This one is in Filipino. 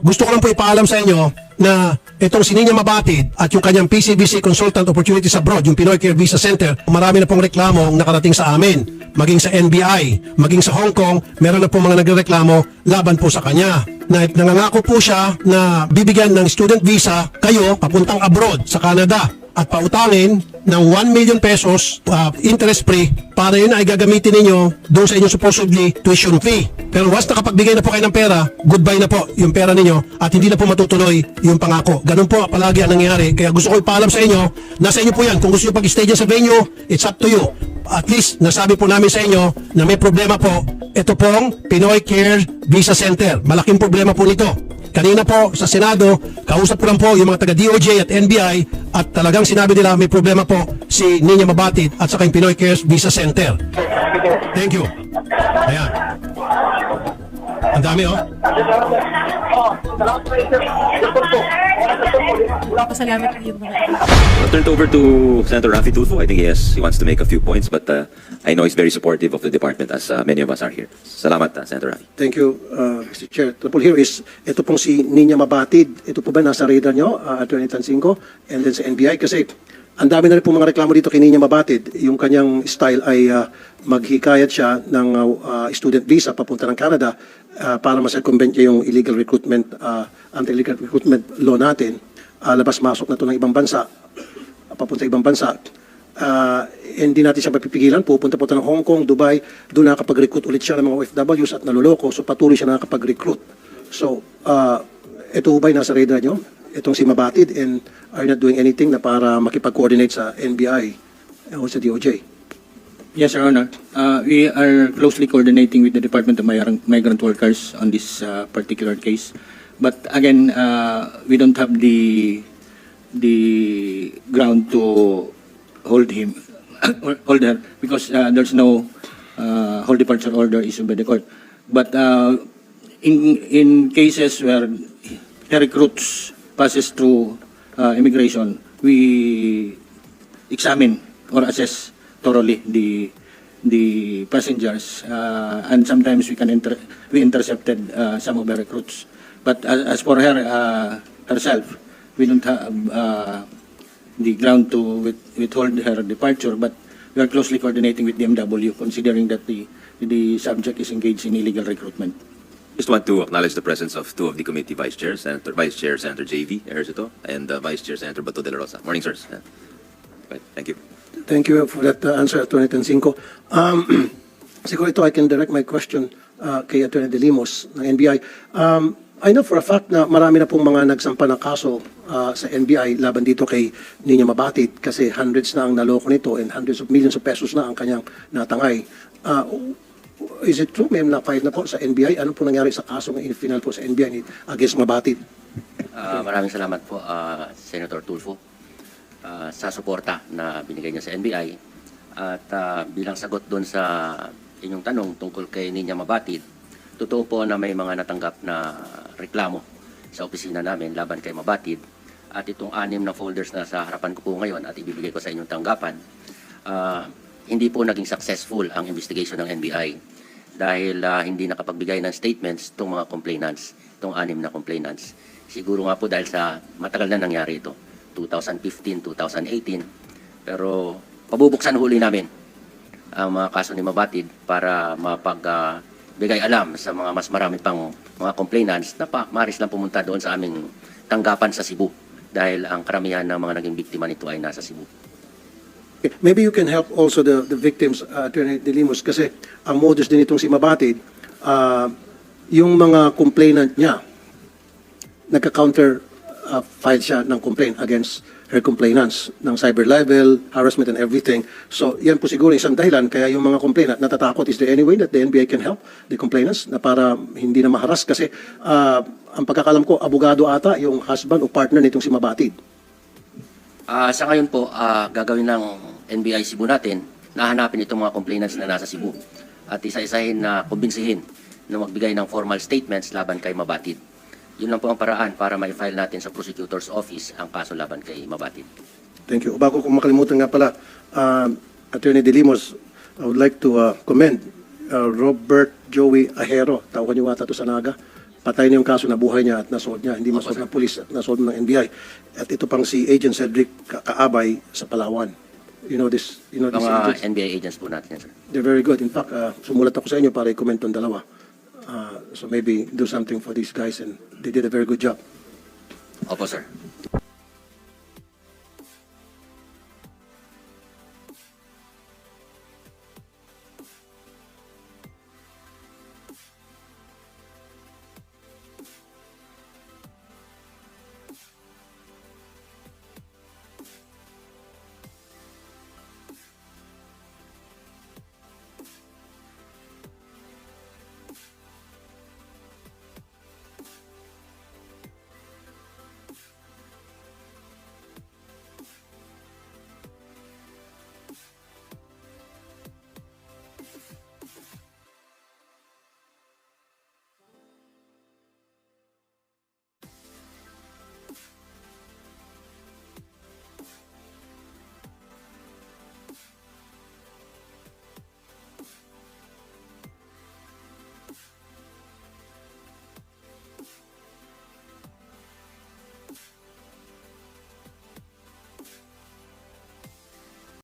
Gusto ko lang po ipaalam sa inyo na itong sininya mabatid at yung kanyang PCBC Consultant Opportunities Abroad, yung Pinoy Care Visa Center, marami na pong reklamo ang nakarating sa amin. Maging sa NBI, maging sa Hong Kong, meron na po mga nagreklamo laban po sa kanya. Na, nangangako po siya na bibigyan ng student visa kayo papuntang abroad sa Canada at pautangin ng 1 million pesos uh, interest free para yun ay gagamitin ninyo doon sa inyong supposedly tuition fee. Pero once nakapagbigay na po kayo ng pera, goodbye na po yung pera ninyo at hindi na po matutuloy yung pangako. Ganun po palagi ang nangyayari. Kaya gusto ko ipaalam sa inyo, nasa inyo po yan. Kung gusto nyo pag-stay sa venue, it's up to you. At least, nasabi po namin sa inyo na may problema po. Ito pong Pinoy Care Visa Center. Malaking problema po nito. Kanina po sa Senado, kausap ko lang po yung mga taga DOJ at NBI at talagang sinabi nila may problema po si Ninya Mabatid at saka yung Pinoy Cares Visa Center. Thank you. Ayan. Ang dami oh. Pasalamat po yung mga I'll turn it over to Senator Rafi Tulfo. I think he has, he wants to make a few points, but uh, I know he's very supportive of the department as uh, many of us are here. Salamat, uh, Senator Rafi. Thank you, uh, Mr. Chair. Triple here is, ito pong si Ninya Mabatid. Ito po ba nasa radar nyo, uh, Attorney Tansinko, and then sa NBI? Kasi ang dami na rin po mga reklamo dito kay Ninya Mabatid. Yung kanyang style ay uh, maghikayat siya ng uh, uh, student visa papunta ng Canada uh, para ma-circumvent niya yung illegal recruitment, uh, anti-illegal recruitment law natin. Uh, labas-masok na to ng ibang bansa, papunta ibang bansa. Ah, hindi natin siya mapipigilan. Pupunta po tayo ng Hong Kong, Dubai. Doon nakakapag-recruit ulit siya ng mga OFWs at naluloko. So patuloy siya nakakapag-recruit. So, uh, ito ba'y nasa radar nyo? Itong si Mabatid and are not doing anything na para makipag-coordinate sa NBI o sa DOJ? Yes, Your Honor. Uh, we are closely coordinating with the Department of Migrant Workers on this uh, particular case. But again, uh, we don't have the the ground to hold him, hold her, because uh, there's no uh, hold departure order issued by the court. But uh, in in cases where the recruits passes through uh, immigration, we examine or assess thoroughly the the passengers uh, and sometimes we can inter- we intercepted uh, some of the recruits but as, as for her uh, herself we don't have uh, the ground to with, withhold her departure but we are closely coordinating with the MW considering that the the subject is engaged in illegal recruitment Just want to acknowledge the presence of two of the committee vice chairs, Senator Vice Chair Senator JV Ejercito and uh, Vice Chair Senator Bato de la Rosa. Morning, sirs. Uh, right, thank you. Thank you for that uh, answer, Attorney Tansinko. Um, siguro ito, I can direct my question uh, kay Attorney De Limos ng NBI. Um, I know for a fact na marami na pong mga nagsampa ng kaso uh, sa NBI laban dito kay Ninya Mabatid kasi hundreds na ang naloko nito and hundreds of millions of pesos na ang kanyang natangay. Uh, is it true, ma'am, na file na po sa NBI? Ano po nangyari sa kaso ng final po sa NBI ni against Mabatid? Ah, maraming salamat po, ah, Senator Tulfo, ah, sa suporta na binigay niya sa NBI. At ah, bilang sagot doon sa inyong tanong tungkol kay Ninya Mabatid, totoo po na may mga natanggap na reklamo sa opisina namin laban kay Mabatid. At itong anim na folders na sa harapan ko po ngayon at ibibigay ko sa inyong tanggapan, ah, hindi po naging successful ang investigation ng NBI dahil ah, hindi nakapagbigay ng statements itong mga complainants, itong anim na complainants. Siguro nga po dahil sa matagal na nangyari ito, 2015, 2018. Pero pabubuksan huli namin ang mga kaso ni Mabatid para mapagbigay alam sa mga mas marami pang mga complainants na pa, maris lang pumunta doon sa aming tanggapan sa Cebu dahil ang karamihan ng mga naging biktima nito ay nasa Cebu. Maybe you can help also the, the victims, uh, Attorney De Limos, kasi ang modus din itong si Mabatid, uh, yung mga complainant niya, nagka-counter uh, file siya ng complaint against her complainants ng cyber libel, harassment and everything. So yan po siguro isang dahilan kaya yung mga complainant natatakot. Is there any way that the NBI can help the complainants na para hindi na maharas? Kasi uh, ang pagkakalam ko, abogado ata yung husband o partner nitong si Mabatid. Ah, sa ngayon po, ah, gagawin ng NBI Cebu natin, nahanapin itong mga complainants na nasa Cebu at isa-isahin na kumbinsihin na magbigay ng formal statements laban kay Mabatid. Yun lang po ang paraan para ma-file natin sa prosecutor's office ang kaso laban kay Mabatid. Thank you. Bago ko makalimutan nga pala, uh, Attorney Delimos, I would like to uh, commend uh, Robert Joey Ahero, tawag niyo ata to sa Naga. Patay na yung kaso na buhay niya at nasold niya. Hindi masold na pulis at nasold ng NBI. At ito pang si Agent Cedric Ka Kaabay sa Palawan. You know this, you know Mga this agents? NBI agents po natin, sir. They're very good. In fact, uh, sumulat ako sa inyo para i-comment yung dalawa. So maybe do something for these guys, and they did a very good job. Officer. sir.